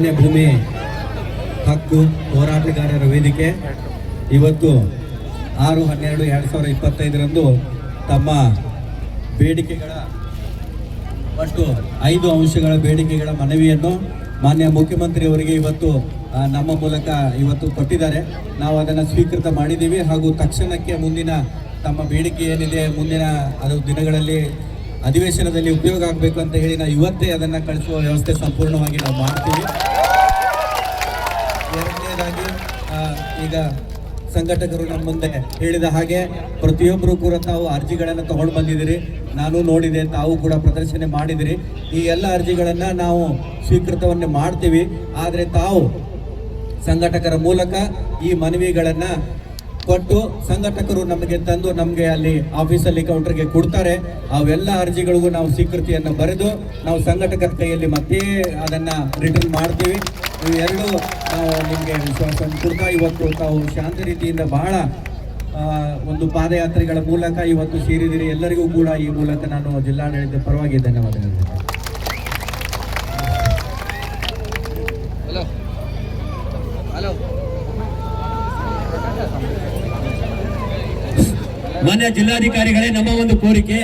ಭೂಮಿ ಹಕ್ಕು ಹೋರಾಟಗಾರರ ವೇದಿಕೆ. ಇವತ್ತು ಆರು ಹನ್ನೆರಡು ಎರಡು ಸಾವಿರದ ಇಪ್ಪತ್ತೈದರಂದು ತಮ್ಮ ಬೇಡಿಕೆಗಳ ಒಟ್ಟು ಐದು ಅಂಶಗಳ ಬೇಡಿಕೆಗಳ ಮನವಿಯನ್ನು ಮಾನ್ಯ ಮುಖ್ಯಮಂತ್ರಿಯವರಿಗೆ ಇವತ್ತು ನಮ್ಮ ಮೂಲಕ ಇವತ್ತು ಕೊಟ್ಟಿದ್ದಾರೆ. ನಾವು ಅದನ್ನು ಸ್ವೀಕೃತ ಮಾಡಿದ್ದೀವಿ ಹಾಗೂ ತಕ್ಷಣಕ್ಕೆ ಮುಂದಿನ ತಮ್ಮ ಬೇಡಿಕೆ ಏನಿದೆ, ಮುಂದಿನ ಅದು ದಿನಗಳಲ್ಲಿ ಅಧಿವೇಶನದಲ್ಲಿ ಉಪಯೋಗ ಆಗಬೇಕು ಅಂತ ಹೇಳಿ ನಾವು ಇವತ್ತೇ ಅದನ್ನು ಕಳಿಸುವ ವ್ಯವಸ್ಥೆ ಸಂಪೂರ್ಣವಾಗಿ ನಾವು ಮಾಡ್ತೀವಿ. ಎರಡನೇದಾಗಿ ಈಗ ಸಂಘಟಕರು ನಮ್ಮ ಮುಂದೆ ಹೇಳಿದ ಹಾಗೆ ಪ್ರತಿಯೊಬ್ಬರು ಕೂಡ ತಾವು ಅರ್ಜಿಗಳನ್ನು ತಗೊಂಡು ಬಂದಿದ್ದೀರಿ. ನಾನು ನೋಡಿದೆ, ತಾವು ಕೂಡ ಪ್ರದರ್ಶನ ಮಾಡಿದಿರಿ ಈ ಎಲ್ಲ ಅರ್ಜಿಗಳನ್ನು ನಾವು ಸ್ವೀಕೃತವನ್ನು ಮಾಡ್ತೀವಿ. ಆದರೆ ತಾವು ಸಂಘಟಕರ ಮೂಲಕ ಈ ಮನವಿಗಳನ್ನು ಕೊಟ್ಟು ಸಂಘಟಕರು ನಮಗೆ ತಂದು ನಮಗೆ ಅಲ್ಲಿ ಆಫೀಸಲ್ಲಿ ಕೌಂಟರ್ಗೆ ಕೊಡ್ತಾರೆ. ಅವೆಲ್ಲ ಅರ್ಜಿಗಳಿಗೂ ನಾವು ಸ್ವೀಕೃತಿಯನ್ನು ಬರೆದು ನಾವು ಸಂಘಟಕರ ಕೈಯಲ್ಲಿ ಮತ್ತೆ ಅದನ್ನು ರಿಟರ್ನ್ ಮಾಡ್ತೀವಿ. ಇವೆರಡು ನಾವು ನಿಮಗೆ ವಿಶ್ವಾಸವನ್ನು ಕೊಡ್ತಾ, ಇವತ್ತು ತಾವು ಶಾಂತ ರೀತಿಯಿಂದ ಬಹಳ ಒಂದು ಪಾದಯಾತ್ರೆಗಳ ಮೂಲಕ ಇವತ್ತು ಸೇರಿದಿರಿ ಎಲ್ಲರಿಗೂ ಕೂಡ ಈ ಮೂಲಕ ನಾನು ಜಿಲ್ಲಾಡಳಿತ ಪರವಾಗಿ ಧನ್ಯವಾದಗಳು. ಮಾನ್ಯ ಜಿಲ್ಲಾಧಿಕಾರಿಗಳೇ ನಮ್ಮ ಒಂದು ಕೋರಿಕೆ.